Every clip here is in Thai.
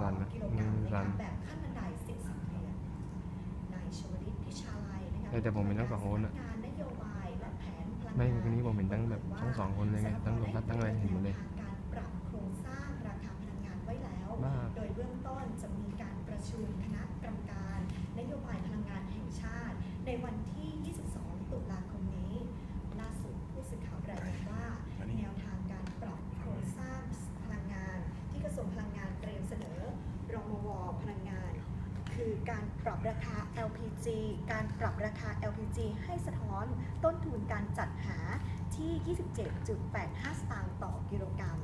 สั่นนะกิโลกรัมมือนะสั่นคะแบบขั้นบันได13เดือนนายชวลิตพิชาลัยนะคะเออแต่ผมเห็นทั้งสองคนอะสำกงานนโยบายและแผนพลังงานไม่วันนี้ผมเห็นทั้งแบบทั้งสองคนเลยไงทั้งรถบัสทั้งอะไรเห็นหมดเลยการปรับโครงสร้างราคาพลังงานไว้แล้วบ้าโดยเบื้องต้นจะมีการประชุมคณะกรรมการ นโยบายพลังงานแห่งชาติ ในวันที่ 22 ตุลาคมนี้ ล่าสุดผู้สื่อข่าวรายงานว่า แนวทางการปรับโครงสร้างพลังงาน ที่กระทรวงพลังงานเตรียมเสนอรมวพลังงาน คือ การปรับราคา LPG การปรับราคา LPG ให้สะท้อนต้นทุนการจัดหาที่ 27.85 สตางค์ต่อกิโลกรัม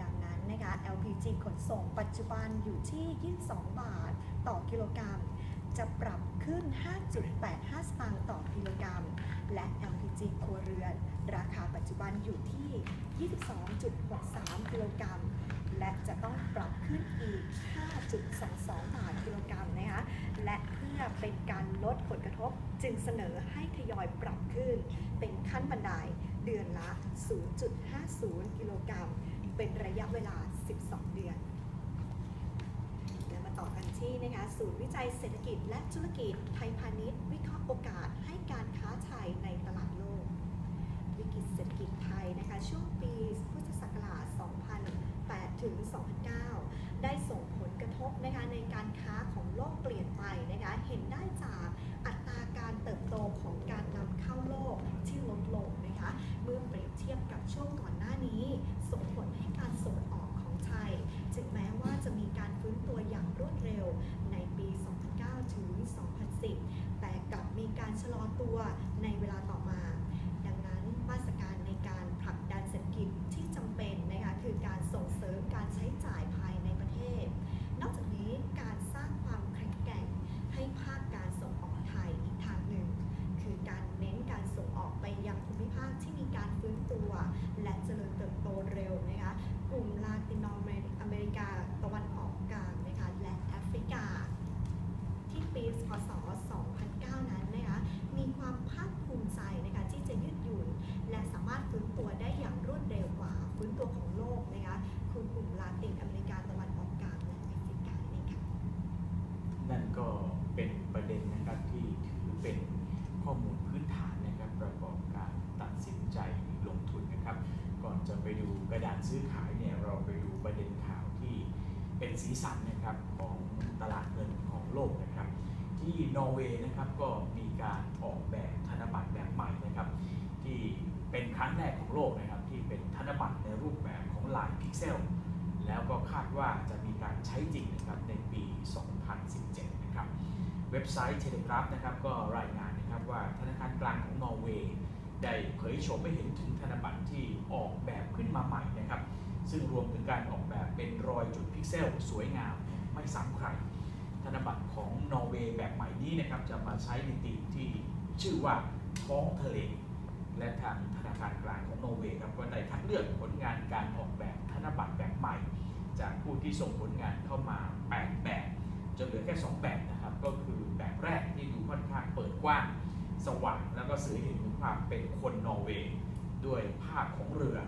ดังนั้นนะคะ LPG ขนส่งปัจจุบันอยู่ที่ 22 บาทต่อกิโลกรัม จะปรับขึ้น 5.85 สตางค์ต่อกิโลกรัม และ LPG ครัวเรือน ราคาปัจจุบันอยู่ที่ 22.63 กิโลกรัม และจะต้องปรับขึ้นอีก 5.22 บาทกิโลกรัมนะคะ และเพื่อเป็นการลดผลกระทบจึงเสนอให้ทยอยปรับขึ้น เป็นขั้นบันไดเดือนละ 0.50 กิโลกรัม เป็นระยะเวลา 12 เดือนและมาต่อกันที่นะคะศูนย์วิจัยเศรษฐกิจและธุรกิจไทยพาณิชย์ วิเคราะห์โอกาสให้การค้าไทยในตลาดโลก วิกฤตเศรษฐกิจไทยนะคะช่วงปีพุทธศักราช 2008 ถึง 2009 ได้ส่งผลกระทบนะคะในการค้าของโลกเปลี่ยนไปนะคะเห็นได้จากอัตราการเติบโตของการนำเข้าโลกที่ลดลงนะคะเมื่อเปรียบเทียบกับช่วงก่อนหน้านี้ ส่งผลให้การส่งออกของไทย ถึงแม้ว่าจะมีการฟื้นตัวอย่างรวดเร็วในปี 2009 ถึง 2010 แต่กลับมีการชะลอตัวในเวลาต่อ ดูกระดานซื้อขายเนี่ยเราไปดูประเด็นข่าวที่เป็นสีสันนะครับของตลาดเงินของโลกนะครับ ที่นอร์เวย์นะครับก็มีการออกแบบธนบัตรแบบใหม่นะครับ ที่เป็นครั้งแรกของโลกนะครับ ที่เป็นธนบัตรในรูปแบบของลายพิกเซลแล้วก็คาดว่าจะมีการใช้จริงนะครับในปี 2017 นะครับ เว็บไซต์เทเลกราฟนะครับก็รายงานนะครับว่าธนาคารกลางของนอร์เวย์ ได้เผยโฉมให้เห็นถึงธนบัตรที่ออกแบบขึ้นมาใหม่นะครับ ซึ่งรวมถึงการออกแบบเป็นรอยจุดพิกเซลสวยงามไม่ซ้ำใคร ธนบัตรของนอร์เวย์แบบใหม่นี้นะครับจะมาใช้ในธีมที่ชื่อว่าท้องทะเล และทางธนาคารกลางของนอร์เวย์ครับก็ได้คัดเลือกผลงานการออกแบบธนบัตรแบบใหม่ จากผู้ที่ส่งผลงานเข้ามา 8 แบบจนเหลือแค่ 2 แบบนะครับก็คือแบบแรกที่ดูค่อนข้างเปิดกว้าง สว่างแล้วก็สื่อเห็นถึงความเป็นคนนอร์เวย์ด้วยภาพของเรือ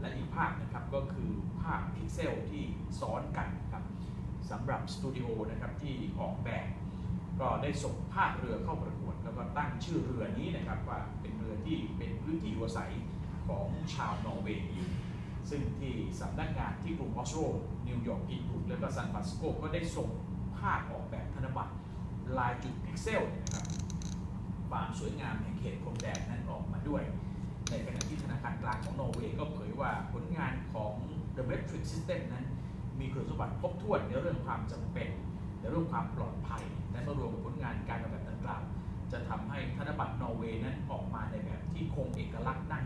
และอีกภาพนะครับก็คือภาพพิกเซลที่ซ้อนกันครับสำหรับสตูดิโอนะครับที่ออกแบบก็ได้ส่งภาพเรือเข้าประกวดแล้วก็ตั้งชื่อเรือนี้นะครับว่าเป็นเรือที่เป็นพื้นที่อยู่อาศัยของชาวนอร์เวย์อยู่ซึ่งที่สำนักงานที่กรุงออสโลนิวยอร์กกินบุกและก็ซานฟรานซิสโกก็ได้ส่งภาพออกแบบธนบัตรลายจุดพิกเซลนะครับ ความสวยงามแห่งเขตพรมแดนนั้นออกมาด้วย ในขณะที่ธนาคารกลางของนอร์เวย์ก็เผยว่าผลงานของ The Metric System นั้น มีคุณสมบัติครบถ้วนในเรื่องความจำเป็น ในเรื่องความปลอดภัย และเมื่อรวมกับผลงานการออกแบบดังกล่าวจะทำให้ธนบัตรนอร์เวย์นั้นออกมาในแบบที่คงเอกลักษณ์ดั้ง